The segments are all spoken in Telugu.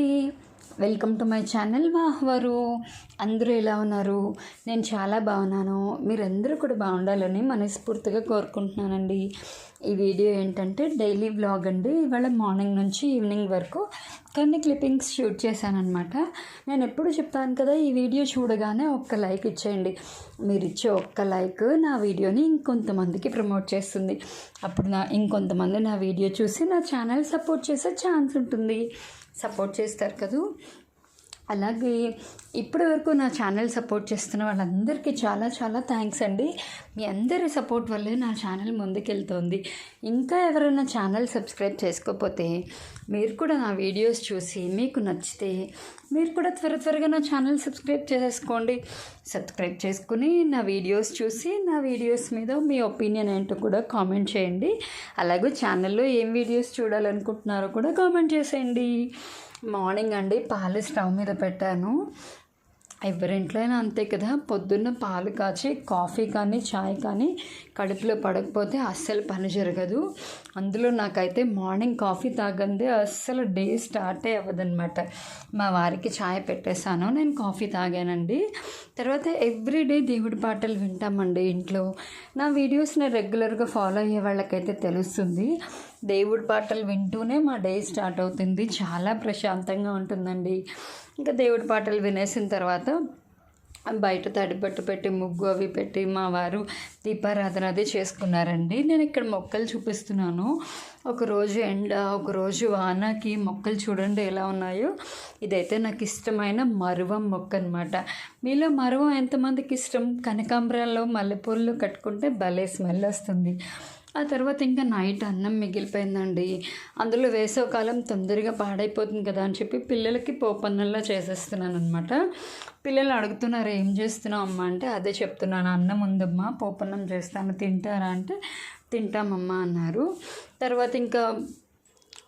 అండి. వెల్కమ్ టు మై ఛానల్ వాహ్వరు. అందరూ ఎలా ఉన్నారు? నేను చాలా బాగున్నాను. మీరందరూ కూడా బాగుండాలని మనస్ఫూర్తిగా కోరుకుంటున్నానండి. ఈ వీడియో ఏంటంటే డైలీ వ్లాగ్ అండి. ఇవాళ మార్నింగ్ నుంచి ఈవినింగ్ వరకు కొన్ని క్లిప్పింగ్స్ షూట్ చేశానమాట నేను ఎప్పుడు చెప్తాను కదా ఈ వీడియో చూడగానే ఒక్క లైక్ ఇచ్చేయండి. మీరు ఇచ్చే ఒక్క లైక్ నా వీడియోని ఇంకొంతమందికి ప్రమోట్ చేస్తుంది. అప్పుడు నా ఇంకొంతమంది నా వీడియో చూసి నా ఛానల్ సపోర్ట్ చేసే ఛాన్స్ ఉంటుంది. సపోర్ట్ చేస్తారు కదూ. అలాగే ఇప్పటి వరకు నా ఛానల్ సపోర్ట్ చేస్తున్న వాళ్ళందరికీ చాలా చాలా థ్యాంక్స్ అండి. మీ అందరి సపోర్ట్ వల్లే నా ఛానల్ ముందుకెళ్తోంది. ఇంకా ఎవరైనా ఛానల్ సబ్స్క్రైబ్ చేసుకోకపోతే మీరు కూడా నా వీడియోస్ చూసి మీకు నచ్చితే మీరు కూడా త్వర త్వరగా నా ఛానల్ సబ్స్క్రైబ్ చేసేసుకోండి. సబ్స్క్రైబ్ చేసుకుని నా వీడియోస్ చూసి నా వీడియోస్ మీద మీ ఒపీనియన్ ఏంటో కూడా కామెంట్ చేయండి. అలాగే ఛానల్లో ఏం వీడియోస్ చూడాలనుకుంటున్నారో కూడా కామెంట్ చేసేయండి. మార్నింగ్ అండి పాలు స్టవ్ మీద పెట్టాను. ఎవరింట్లో అయినా అంతే కదా పొద్దున్న పాలు కాచి కాఫీ కానీ చాయ్ కానీ కడుపులో పడకపోతే అస్సలు పని జరగదు. అందులో నాకైతే మార్నింగ్ కాఫీ తాగందే అస్సలు డే స్టార్టే అవ్వదనమాట మా వారికి చాయ్ పెట్టేశాను నేను కాఫీ తాగానండి. తర్వాత ఎవ్రీడే దేవుడి పాటలు వింటామండి ఇంట్లో. నా వీడియోస్ని రెగ్యులర్గా ఫాలో అయ్యే వాళ్ళకైతే తెలుస్తుంది. దేవుడి పాటలు వింటూనే మా డే స్టార్ట్ అవుతుంది. చాలా ప్రశాంతంగా ఉంటుందండి. ఇంకా దేవుడి పాటలు వినేసిన తర్వాత బయట తడిపట్టు పెట్టి ముగ్గు అవి పెట్టి మా వారు దీపారాధన అది చేసుకున్నారండి. నేను ఇక్కడ మొక్కలు చూపిస్తున్నాను. ఒకరోజు ఎండ ఒకరోజు వానకి మొక్కలు చూడండి ఎలా ఉన్నాయో. ఇదైతే నాకు ఇష్టమైన మరువం మొక్క అనమాట మీలో మరువం ఎంతమందికి ఇష్టం? కనకాంబరాల్లో మల్లెపూలు కట్టుకుంటే భలే స్మెల్ వస్తుంది. ఆ తర్వాత ఇంకా నైట్ అన్నం మిగిలిపోయిందండి. అందులో వేసవకాలం తొందరగా పాడైపోతుంది కదా అని చెప్పి పిల్లలకి పోపన్నంలా చేసేస్తున్నాను అనమాట పిల్లలు అడుగుతున్నారు ఏం చేస్తున్నావు అమ్మ? అంటే అదే చెప్తున్నాను అన్నం ఉందమ్మా పోపన్నం చేస్తాను తింటారా? అంటే తింటామమ్మా అన్నారు. తర్వాత ఇంకా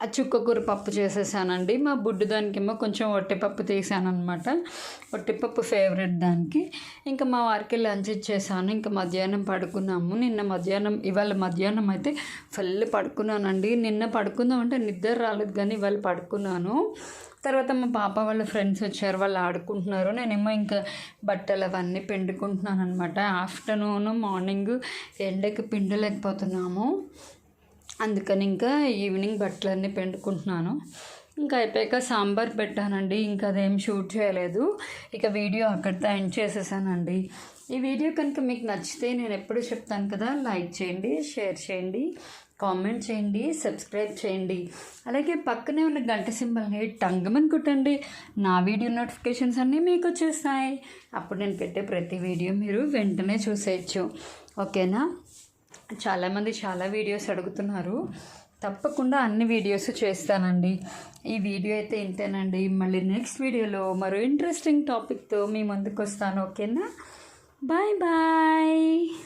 ఆ చుక్కకూర పప్పు చేసేసానండి. మా బుడ్డు దానికేమో కొంచెం ఒట్టిపప్పు తీసాను అనమాట ఒట్టిపప్పు ఫేవరెట్ దానికి. ఇంకా మా వారికి లంచ్ ఇచ్చేసాను. ఇంకా మధ్యాహ్నం పడుకున్నాము. నిన్న మధ్యాహ్నం ఇవాళ మధ్యాహ్నం అయితే ఫుల్ పడుకున్నానండి. నిన్న పడుకుందామంటే నిద్ర రాలేదు కానీ ఇవాళ పడుకున్నాను. తర్వాత మా పాప వాళ్ళ ఫ్రెండ్స్ వచ్చారు. వాళ్ళు ఆడుకుంటున్నారు. నేనేమో ఇంకా బట్టలు అవన్నీ పిండుకుంటున్నాను అనమాట ఆఫ్టర్నూన్ మార్నింగ్ ఎండకి పిండలేకపోతున్నాము. అందుకని ఇంకా ఈవినింగ్ బట్టలన్నీ పెండుకుంటున్నాను. ఇంకా అయిపోయాక సాంబార్ పెట్టానండి ఇంకా అదేం షూట్ చేయలేదు. ఇక వీడియో అక్కడితో ఎండ్ చేసేసానండి. ఈ వీడియో కనుక మీకు నచ్చితే నేను ఎప్పుడు చెప్తాను కదా లైక్ చేయండి షేర్ చేయండి కామెంట్ చేయండి సబ్స్క్రైబ్ చేయండి. అలాగే పక్కనే ఉన్న గంట సింబల్ని టంగమని కొట్టండి. నా వీడియో నోటిఫికేషన్స్ అన్నీ మీకు వచ్చేస్తాయి. అప్పుడు నేను పెట్టే ప్రతి వీడియో మీరు వెంటనే చూసేయచ్చు. ఓకేనా? చాలామంది చాలా వీడియోస్ అడుగుతున్నారు. తప్పకుండా అన్ని వీడియోస్ చేస్తానండి. ఈ వీడియో అయితే ఇంతేనండి. మళ్ళీ నెక్స్ట్ వీడియోలో మరో ఇంట్రెస్టింగ్ టాపిక్తో మీ ముందుకు వస్తాను ఓకేనా? Bye bye.